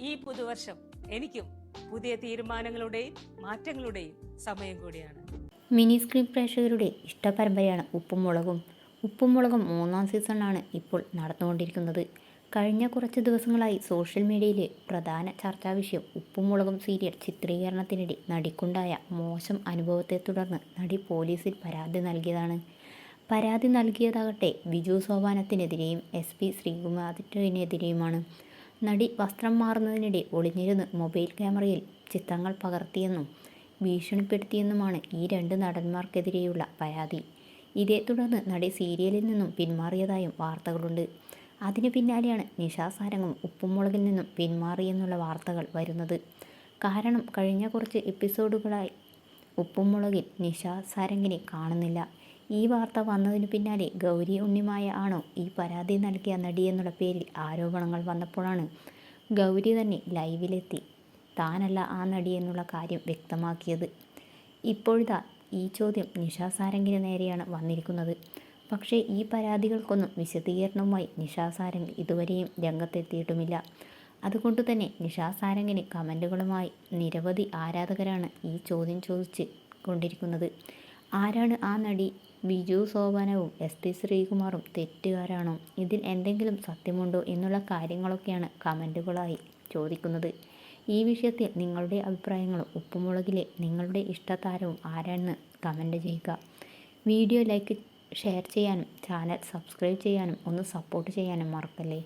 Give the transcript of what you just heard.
ഈ പുതുവർഷം എനിക്കും പുതിയ തീരുമാനങ്ങളുടെയും മാറ്റങ്ങളുടെയും സമയം കൂടിയാണ്. മിനി സ്ക്രീൻ പ്രേക്ഷകരുടെ ഇഷ്ടപരമ്പരയാണ് ഉപ്പും മുളകും ഉപ്പും മുളകും മൂന്നാം സീസണാണ് ഇപ്പോൾ നടന്നുകൊണ്ടിരിക്കുന്നത്. കഴിഞ്ഞ കുറച്ച് ദിവസങ്ങളായി സോഷ്യൽ മീഡിയയിലെ പ്രധാന ചർച്ചാ വിഷയം ഉപ്പും മുളകും സീരിയൽ ചിത്രീകരണത്തിനിടെ നടിക്കുണ്ടായ മോശം അനുഭവത്തെ തുടർന്ന് നടി പോലീസിൽ പരാതി നൽകിയതാണ്. പരാതി നൽകിയതാകട്ടെ ബിജു സോപാനത്തിനെതിരെയും എസ് പി ശ്രീകുമാറിനെതിരെയുമാണ് നടി വസ്ത്രം മാറുന്നതിനിടെ ഒളിഞ്ഞിരുന്ന് മൊബൈൽ ക്യാമറയിൽ ചിത്രങ്ങൾ പകർത്തിയെന്നും ഭീഷണിപ്പെടുത്തിയെന്നുമാണ് ഈ രണ്ട് നടന്മാർക്കെതിരെയുള്ള പരാതി. ഇതേ തുടർന്ന് നടി സീരിയലിൽ നിന്നും പിന്മാറിയതായും വാർത്തകളുണ്ട്. അതിനു പിന്നാലെയാണ് നിഷാ സാരംഗും ഉപ്പുമുളകിൽ നിന്നും പിന്മാറിയെന്നുള്ള വാർത്തകൾ വരുന്നത്. കാരണം കഴിഞ്ഞ കുറച്ച് എപ്പിസോഡുകളായി ഉപ്പുമുളകിൽ നിഷാ സാരംഗിനെ കാണുന്നില്ല. ഈ വാർത്ത വന്നതിന് പിന്നാലെ ഗൗരി ഉണ്ണിമായ ആണോ ഈ പരാതി നൽകിയ നടി എന്നുള്ള പേരിൽ ആരോപണങ്ങൾ വന്നപ്പോഴാണ് ഗൗരി തന്നെ ലൈവിലെത്തി. താനല്ല ആ നടി എന്നുള്ള കാര്യം വ്യക്തമാക്കിയത്. ഇപ്പോഴിതാ ഈ ചോദ്യം നിഷാ സാരംഗിന് നേരെയാണ് വന്നിരിക്കുന്നത്. പക്ഷേ ഈ പരാതികൾക്കൊന്നും വിശദീകരണവുമായി നിഷാ സാരംഗ് ഇതുവരെയും രംഗത്തെത്തിയിട്ടുമില്ല. അതുകൊണ്ട് തന്നെ നിഷാ സാരംഗിന് കമന്റുകളുമായി നിരവധി ആരാധകരാണ് ഈ ചോദ്യം ചോദിച്ച് കൊണ്ടിരിക്കുന്നത്. ആരാണ് ആ നടി? ബിജു സോപാനവും എസ് പി ശ്രീകുമാറും തെറ്റുകാരാണോ? ഇതിൽ എന്തെങ്കിലും സത്യമുണ്ടോ എന്നുള്ള കാര്യങ്ങളൊക്കെയാണ് കമന്റുകളായി ചോദിക്കുന്നത്. ഈ വിഷയത്തിൽ നിങ്ങളുടെ അഭിപ്രായങ്ങളും ഉപ്പുമുളകിലെ നിങ്ങളുടെ ഇഷ്ടതാരവും ആരാണെന്ന് കമന്റ് ചെയ്യുക. വീഡിയോ ലൈക്ക് ഷെയർ ചെയ്യാനും ചാനൽ സബ്സ്ക്രൈബ് ചെയ്യാനും ഒന്ന് സപ്പോർട്ട് ചെയ്യാനും മറക്കല്ലേ?